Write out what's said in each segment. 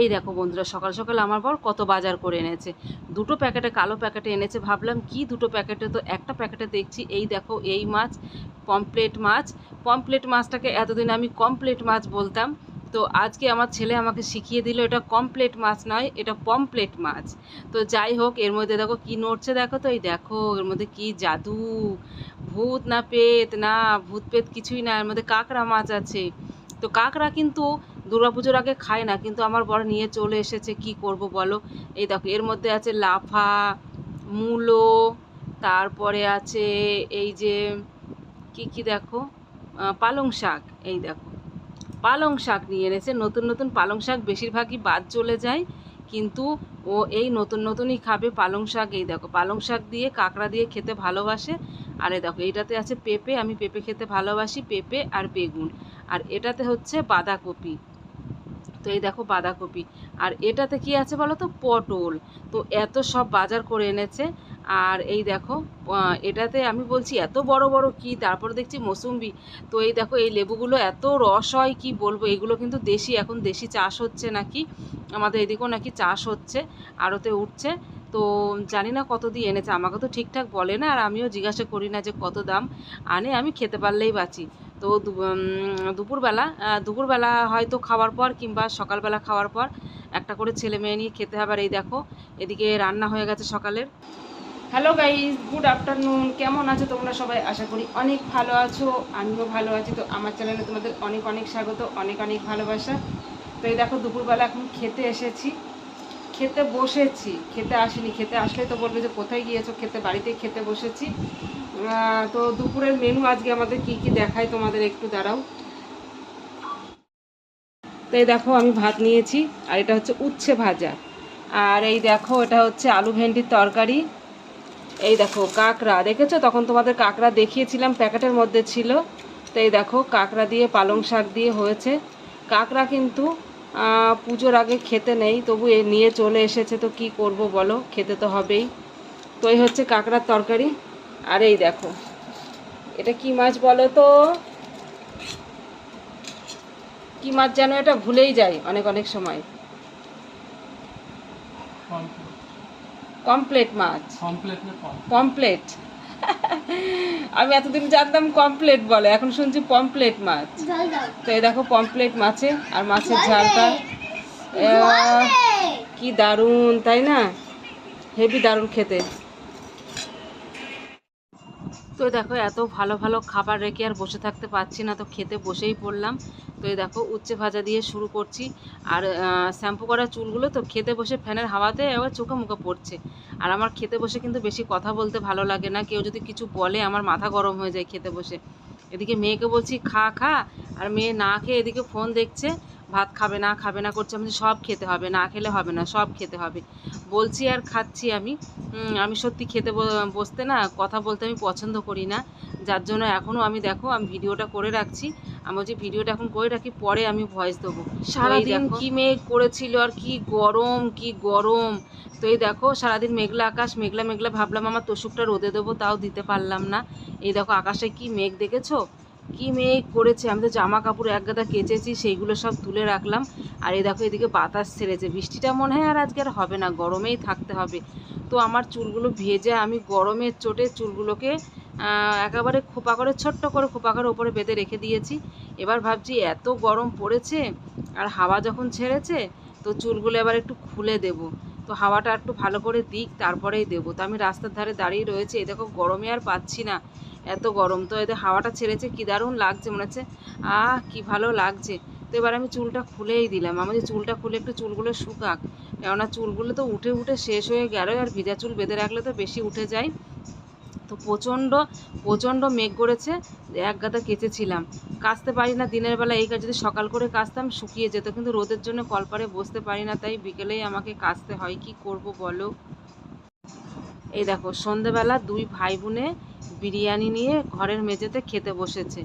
এই দেখো বন্ধুরা, সকাল সকাল আমার বর কত বাজার করে এনেছে। দুটো প্যাকেটে, কালো প্যাকেটে এনেছে। ভাবলাম, কি দুটো প্যাকেটে? তো একটা প্যাকেটে দেখছি, এই দেখো, এই মাছ পমপ্লেট মাছ। পমপ্লেট মাছটাকে এতদিন আমি কমপ্লেট মাছ বলতাম। তো আজকে আমার ছেলে আমাকে শিখিয়ে দিল, এটা কমপ্লেট মাছ নয়, এটা পমপ্লেট মাছ। তো যাই হোক, এর মধ্যে দেখো কি নড়ছে দেখো তো, এই দেখো, এর মধ্যে কি জাদু। ভূত না পেত, না, ভূত পেত কিছুই না, এর মধ্যে কাঁকড়া মাছ আছে। তো কাঁকড়া কিন্তু দুর্গাপুজোর আগে খায় না, কিন্তু আমার বড় নিয়ে চলে এসেছে, কি করব বলো? এই দেখো, এর মধ্যে আছে লাফা, মূলো, তারপরে আছে এই যে, কি কি দেখো? পালং শাক, এই দেখো। পালং শাক নিয়ে এনেছে, নতুন নতুন পালং শাক বেশিরভাগই বাদ চলে যায়, কিন্তু ও এই নতুন, নতুনই খাবে পালং শাক, এই দেখো। পালং শাক দিয়ে, কাঁকড়া দিয়ে খেতে ভালোবাসে, আর এই দেখো, এইটাতে আছে পেঁপে, আমি পেঁপে খেতে ভালোবাসি, পেঁপে আর বেগুন। আর এটাতে হচ্ছে বাঁধাকপি। তো এই দেখো বাঁধাকপি। আর এটাতে কি আছে বলো তো? পটল। তো এত সব বাজার করে এনেছে। আর এই দেখো এটাতে আমি বলছি এত বড় বড় কি? তারপর দেখছি মৌসুম্বি। তো এই দেখো, এই লেবুগুলো এত রস হয়, কি বলব? এগুলো কিন্তু দেশি, এখন দেশি চাষ হচ্ছে নাকি? আমাদের এদিকেও নাকি চাষ হচ্ছে, আড়তে উঠছে। তো জানি না কত দিয়ে এনেছে, আমাকে তো ঠিকঠাক বলে না। আর আমিও জিজ্ঞাসা করি না যে কত দাম। আনে, আমি খেতে পারলেই বাঁচি। তো দুপুরবেলা দুপুরবেলা হয়তো খাওয়ার পর কিংবা সকালবেলা খাওয়ার পর একটা করে ছেলে মেয়ে নিয়ে খেতে হবে। আর এই দেখো, এদিকে রান্না হয়ে গেছে সকালের। হ্যালো গাইজ গুড আফটারনুন কেমন আছো তোমরা সবাই? আশা করি অনেক ভালো আছো। আমিও ভালো আছি। তো আমার চ্যানেলে তোমাদের অনেক অনেক স্বাগত, অনেক অনেক ভালোবাসা। তো এই দেখো, দুপুরবেলা এখন খেতে এসেছি। খেতে বসেছি, খেতে আসিনি, খেতে আসলে তো বলবে যে কোথায় গিয়েছো, খেতে বাড়িতেই খেতে বসেছি। তো দুপুরের মেনু আজকে আমাদের কি কি দেখায় তোমাদের একটু দাঁড়াও। তো এই দেখো আমি ভাত নিয়েছি, আর এটা হচ্ছে উচ্ছে ভাজা। আর এই দেখো, এটা হচ্ছে আলু ভেন্ডির তরকারি। এই দেখো, কাঁকড়া। দেখেছ? তখন তোমাদের কাঁকড়া দেখিয়েছিলাম, প্যাকেটের মধ্যে ছিল। তো এই দেখো, কাঁকড়া দিয়ে পালং শাক দিয়ে হয়েছে। কাঁকড়া কিন্তু পুজোর আগে খেতে নেই তবু এ নিয়ে চলে এসেছে তো কি করব বলো? খেতে তো হবেই। তো এই হচ্ছে কাঁকড়ার তরকারি। আর এই দেখো এটা কি মাছ বলো তো? কি মাছ যেন এটা ভুলেই যায় অনেক অনেক সময়। কমপ্লেট। মাছ। কমপ্লেট। আমি এতদিন জানতাম কমপ্লেট বলে এখন শুনছি পমপ্লেট মাছ। তো এই দেখো পমপ্লেট মাছে আর মাছের ঝালটা। কি দারুণ তাই না? হেভি দারুণ খেতে। তো দেখো এত ভালো ভালো খাবার রেখে আর বসে থাকতে পারছি না, তো খেতে বসেই পড়লাম। তো এই দেখো উচ্ছে ভাজা দিয়ে শুরু করছি। আর শ্যাম্পু করা চুলগুলো তো খেতে বসে ফ্যানের হাওয়াতে আবার চোখে মুখে পড়ছে। আর আমার খেতে বসে কিন্তু বেশি কথা বলতে ভালো লাগে না, কেউ যদি কিছু বলে আমার মাথা গরম হয়ে যায় খেতে বসে। এদিকে মেয়েকে বলছি, খা খা। আর মেয়ে না খেয়ে এদিকে ফোন দেখছে। ভাত খাবে না খাবে না করছে আমি সব খেতে হবে না খেলে হবে না সব খেতে হবে। বলছি আর খাচ্ছি আমি। আমি সত্যি খেতে বসতে না কথা বলতে আমি পছন্দ করি না। যার জন্য এখনও আমি দেখো আমি ভিডিওটা করে রাখছি। আমি বলছি ভিডিওটা এখন করে রাখি পরে আমি ভয়েস দেবো। সারাদিন কি মেঘ করেছিল আর কি গরম কি গরম। তো এই দেখো সারাদিন মেঘলা আকাশ মেঘলা মেঘলা ভাবলাম আমার তোষকটা রোদে দেবো তাও দিতে পারলাম না। এই দেখো আকাশে কি মেঘ দেখেছ? কি মেয়ে করেছে? আমি তো জামা কাপড় এক গাদা কেচেছি, সেইগুলো সব তুলে রাখলাম। আর এই দেখো, এদিকে বাতাস ছেড়েছে। বৃষ্টিটা মনে হয় আর আজকে আর হবে না, গরমেই থাকতে হবে। তো আমার চুলগুলো ভেজে আমি গরমের চোটে চুলগুলোকে একেবারে খোপা করে, ছোট্ট করে খোপা করে ওপরে বেঁধে রেখে দিয়েছি। এবার ভাবছি এত গরম পড়েছে আর হাওয়া যখন ছেড়েছে, তো চুলগুলো এবার একটু খুলে দেব। তো হাওয়াটা একটু ভালো করে দিক, তারপরেই দেবো। তো আমি রাস্তার ধারে দাঁড়িয়ে রয়েছে। এই দেখো, গরমে আর পাচ্ছি না। এত গরম। তো এদের হাওয়াটা ছেড়েছে, কি দারুণ লাগছে মনে হচ্ছে। আহ, কি ভালো লাগছে। তো এবার আমি চুলটা খুলেই দিলাম। আমি যে চুলটা খুলে একটু চুলগুলো শুকাক, কেননা চুলগুলো তো উঠে উঠে শেষ হয়ে গেল আর ভিজা চুল বেঁধে রাখলে তো বেশি উঠে যায়। তো প্রচণ্ড প্রচণ্ড মেঘ করেছে, এক গাদা কেচেছিলাম। কাচতে পারি না, দিনের বেলা এই কাজ যদি সকাল করে কাচতাম, শুকিয়ে যেত। কিন্তু রোদের জন্য কলপারে বসতে পারি না, তাই বিকেলেই আমাকে কাচতে হয়। কি করব বলো? এই দেখো সন্ধেবেলা দুই ভাই বোনে বিরিয়ানি নিয়ে ঘরের মেঝেতে খেতে বসেছে।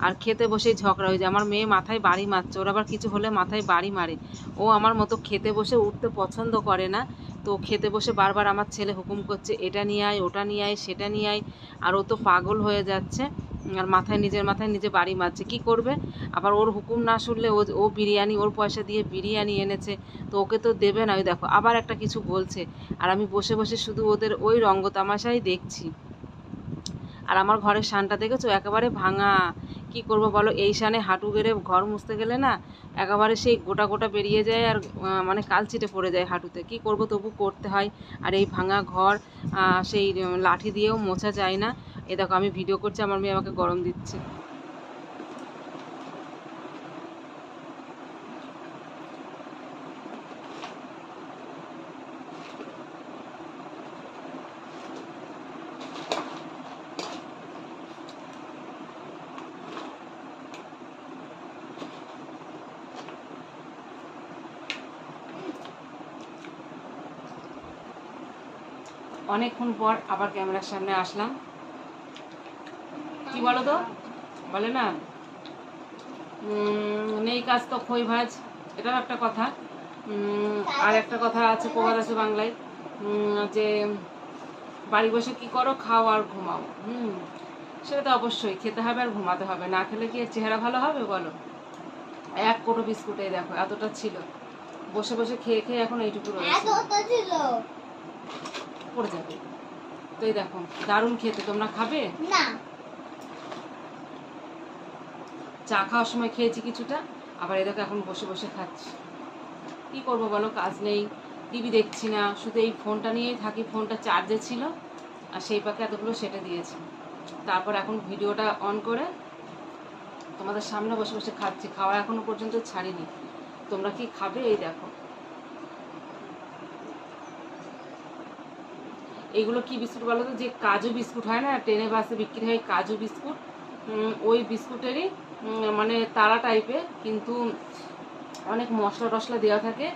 আর খেতে বসেই ঝগড়া হয়ে যায়। আমার মেয়ে মাথায় বাড়ি মারছে। ওর আবার কিছু হলে মাথায় বাড়ি মারে। ও আমার মতো খেতে বসে উঠতে পছন্দ করে না। তো খেতে বসে বারবার আমার ছেলে হুকুম করছে, এটা নিয়ে আয়, ওটা নিয়ে আয়, সেটা নিয়ে আয়। আর ও তো পাগল হয়ে যাচ্ছে। আর মাথায় নিজের মাথায় নিজে বাড়ি মারছে। কি করবে? আবার ওর হুকুম না শুনলে ও ও বিরিয়ানি, ওর পয়সা দিয়ে বিরিয়ানি এনেছে। তো ওকে তো দেবে না। ওই দেখো, আবার একটা কিছু বলছে। আর আমি বসে বসে শুধু ওদের ওই রঙ্গ তামাশাই দেখছি। আর আমার ঘরের শানটা দেখেছ? একেবারে ভাঙা। কি করব বলো? এই শানে হাঁটু গেড়ে ঘর মুছতে গেলে না একেবারে সেই গোটা গোটা বেরিয়ে যায় আর মানে কালচিটে পড়ে যায় হাঁটুতে। কি করব তবু করতে হয়। আর এই ভাঙা ঘর সেই লাঠি দিয়েও মোছা যায় না। এ দেখো আমি ভিডিও করছি, আমার মেয়ে আমাকে গরম দিচ্ছে। অনেকক্ষণ পর আবার ক্যামেরার সামনে আসলাম। কি বলো তো? বলে না? নেই কাজ তো খই ভাজ। এটাও একটা কথা। আর একটা কথা আছে, প্রবাদ আছে বাংলায়। যে বাড়ি বসে কি করো, খাও আর ঘুমাও। হুম, সেটা তো অবশ্যই। খেতে হবে আর ঘুমাতে হবে। না খেলে কি চেহারা ভালো হবে, বলো? এক কোটো বিস্কুটে দেখো, এতটা ছিল। বসে বসে খেয়ে খেয়ে এখন এইটুকু রয়েছে। পড়ে যাবে। তো এই দেখো দারুণ খেতে। তোমরা খাবে? না। চা খাওয়ার সময় খেয়েছি কিছুটা। আবার দেখো এখন বসে বসে খাচ্ছি। কি করব বলো? কাজ নেই। টিভি দেখছি না। শুধু এই ফোনটা নিয়েই থাকি। ফোনটা চার্জে ছিল। আর সেই পাকে এতগুলো সেটে দিয়েছি। তারপর এখন ভিডিওটা অন করে তোমাদের সামনে বসে বসে খাচ্ছি। খাওয়া এখনও পর্যন্ত ছাড়িনি। তোমরা কি খাবে? এই দেখো। এইগুলো কি বিস্কুট বলো তো? যে কাজু বিস্কুট হয় না, ট্রেনে বাসে বিক্রি হয় কাজু বিস্কুট। ওই বিস্কুটেরই মানে তারা টাইপের কিন্তু অনেক মশলা টশলা দেওয়া থাকে।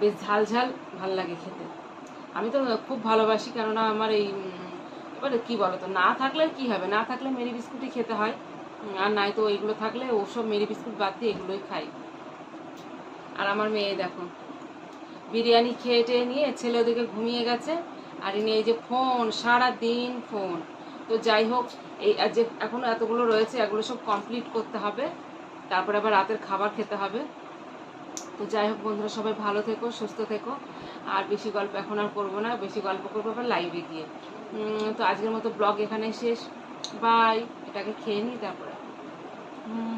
বেশ ঝাল ঝাল ভালো লাগে খেতে। আমি তো খুব ভালোবাসি, কেননা আমার এই এবারে কি বলো তো, না থাকলে কি হবে? না থাকলে মেরি বিস্কুটই খেতে হয়। আর নাই তো এইগুলো থাকলে ওসব মেরি বিস্কুট বাদ দিয়ে এগুলোই খাই। আর আমার মেয়ে দেখো, বিরিয়ানি খেয়ে টেয়ে নিয়ে ছেলে ওদিকে ঘুমিয়ে গেছে। আর এই যে ফোন সারা দিন ফোন। তো যাই হোক, এই যে এখনও এতগুলো রয়েছে, এগুলো সব কমপ্লিট করতে হবে। তারপরে আবার রাতের খাবার খেতে হবে। তো যাই হোক বন্ধুরা, সবাই ভালো থেকো, সুস্থ থেকো। আর বেশি গল্প এখন আর করব না, বেশি গল্প করব আবার লাইভে গিয়ে। তো আজকের মতো ব্লগ এখানে শেষ। বাই এটাকে খেয়ে নিই তারপরে। হুম